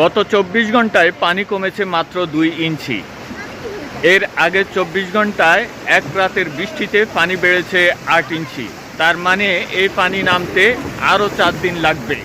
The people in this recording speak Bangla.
গত চব্বিশ ঘন্টায় পানি কমেছে মাত্র দুই ইঞ্চি। এর আগের চব্বিশ ঘন্টায় এক রাতের বৃষ্টিতে পানি বেড়েছে আট ইঞ্চি। তার মানে এই পানি নামতে আরও চার দিন লাগবে।